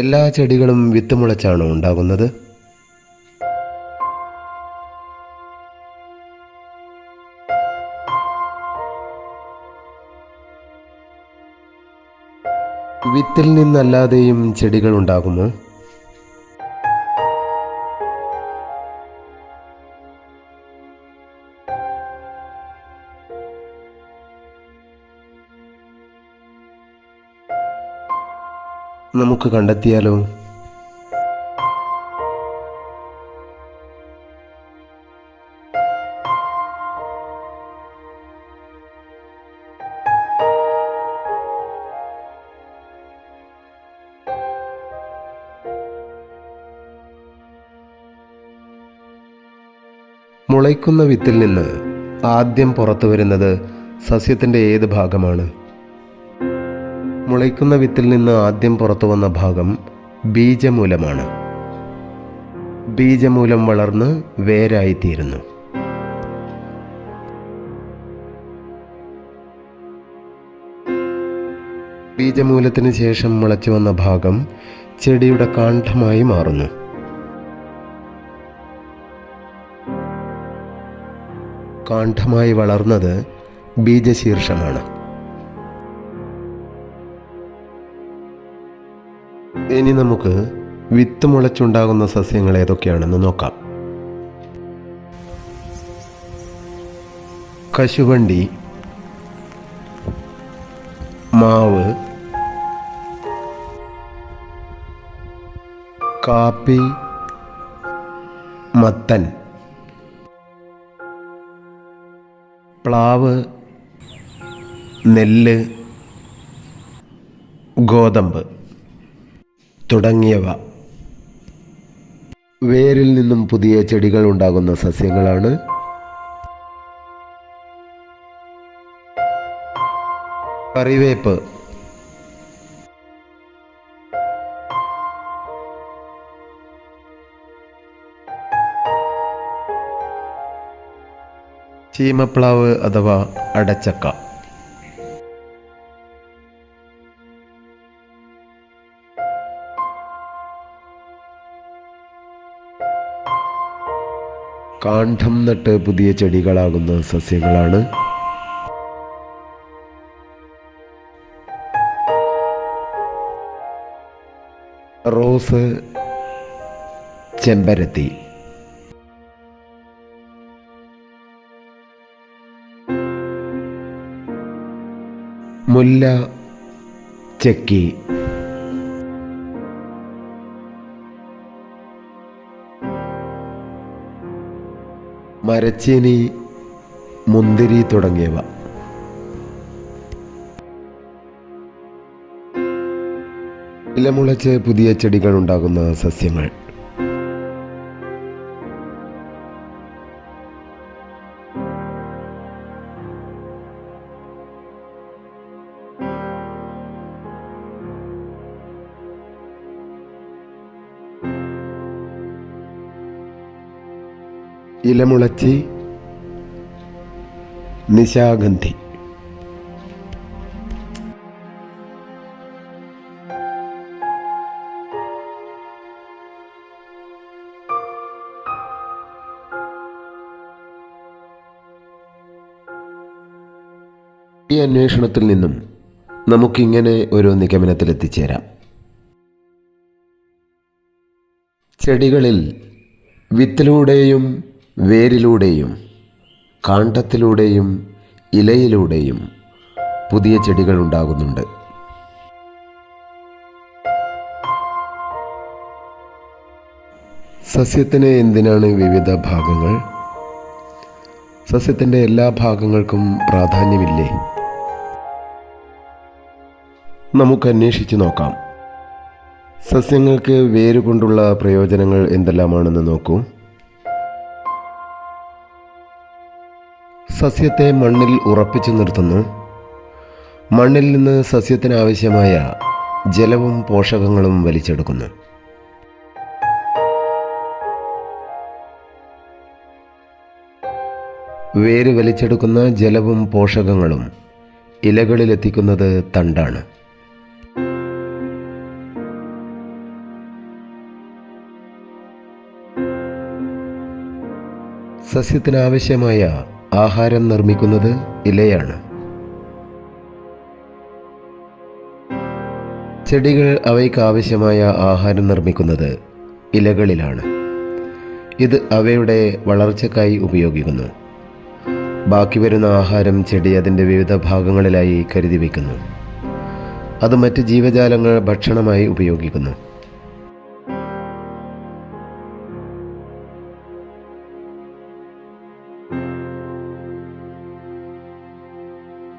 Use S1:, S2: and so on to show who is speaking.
S1: എല്ലാ ചെടികളും വിത്ത് മുളച്ചാണ് ഉണ്ടാകുന്നത്? വിത്തിൽ നിന്നല്ലാതെയും ചെടികൾ ഉണ്ടാകുമോ? നമുക്ക് കണ്ടെത്തിയാലോ? മുളയ്ക്കുന്ന വിത്തിൽ നിന്ന് ആദ്യം പുറത്തു വരുന്നത് സസ്യത്തിന്റെ ഏത് ഭാഗമാണ്? മുളയ്ക്കുന്ന വിത്തിൽ നിന്ന് ആദ്യം പുറത്തു വന്ന ഭാഗം ബീജമൂലമാണ്. ബീജമൂലം വളർന്ന് വേരായിത്തീരുന്നു. ബീജമൂലത്തിന് ശേഷം മുളച്ചു വന്ന ഭാഗം ചെടിയുടെ കാണ്ഡമായി മാറുന്നു. കാണ്ഡമായി വളർന്നത് ബീജശീർഷമാണ്. ഇനി നമുക്ക് വിത്ത് മുളച്ചുണ്ടാകുന്ന സസ്യങ്ങൾ ഏതൊക്കെയാണെന്ന് നോക്കാം. കശുവണ്ടി മാവ് കാപ്പി മത്തൻ പ്ലാവ് നെല്ല് ഗോതമ്പ്. തുടങ്ങിയവ. വേരിൽ നിന്നും പുതിയ ചെടികൾ ഉണ്ടാകുന്ന സസ്യങ്ങളാണ്. കറിവേപ്പ്. ചീമപ്ലാവ് അഥവാ അടച്ചക്ക. കാണ്ഡം നട്ട് പുതിയ ചെടികളാകുന്ന സസ്യങ്ങളാണ്. റോസ് ചെമ്പരത്തി. മുല്ല ചെക്കി. മരച്ചീനി മുന്തിരി തുടങ്ങിയവ. ഇലമുളച്ച് പുതിയ ചെടികൾ ഉണ്ടാകുന്ന സസ്യങ്ങൾ. ഇലമുളച്ചി നിശാഗന്ധി. ഈ അന്വേഷണത്തിൽ നിന്നും നമുക്കിങ്ങനെ ഒരു നിഗമനത്തിൽ എത്തിച്ചേരാം ചെടികളിൽ വിത്തിലൂടെയും വേരിലൂടെയും കാണ്ഡത്തിലൂടെയും ഇലയിലൂടെയും പുതിയ ചെടികൾ ഉണ്ടാകുന്നുണ്ട്. സസ്യത്തിന് എന്തിനാണ് വിവിധ ഭാഗങ്ങൾ? സസ്യത്തിന്റെ എല്ലാ ഭാഗങ്ങൾക്കും പ്രാധാന്യമില്ലേ? നമുക്ക് അന്വേഷിച്ച് നോക്കാം. സസ്യങ്ങൾക്ക് വേരുകൊണ്ടുള്ള പ്രയോജനങ്ങൾ എന്തെല്ലാമാണെന്ന് നോക്കൂ. സസ്യത്തെ മണ്ണിൽ ഉറപ്പിച്ചു നിർത്തുന്നു. മണ്ണിൽ നിന്ന് സസ്യത്തിനാവശ്യമായ ജലവും പോഷകങ്ങളും വലിച്ചെടുക്കുന്നു. വേര് വലിച്ചെടുക്കുന്ന ജലവും പോഷകങ്ങളും ഇലകളിലെത്തിക്കുന്നത് തണ്ടാണ്. സസ്യത്തിനാവശ്യമായ ആഹാരം നിർമ്മിക്കുന്നത് ഇലയാണ്. ചെടികൾ അവയ്ക്കാവശ്യമായ ആഹാരം നിർമ്മിക്കുന്നത് ഇലകളിലാണ്. ഇത് അവയുടെ വളർച്ചയ്ക്കായി ഉപയോഗിക്കുന്നു. ബാക്കി വരുന്ന ആഹാരം ചെടി അതിന്റെ വിവിധ ഭാഗങ്ങളിലായി കരുതി വയ്ക്കുന്നു. അത് മറ്റ് ജീവജാലങ്ങൾ ഭക്ഷണമായി ഉപയോഗിക്കുന്നു.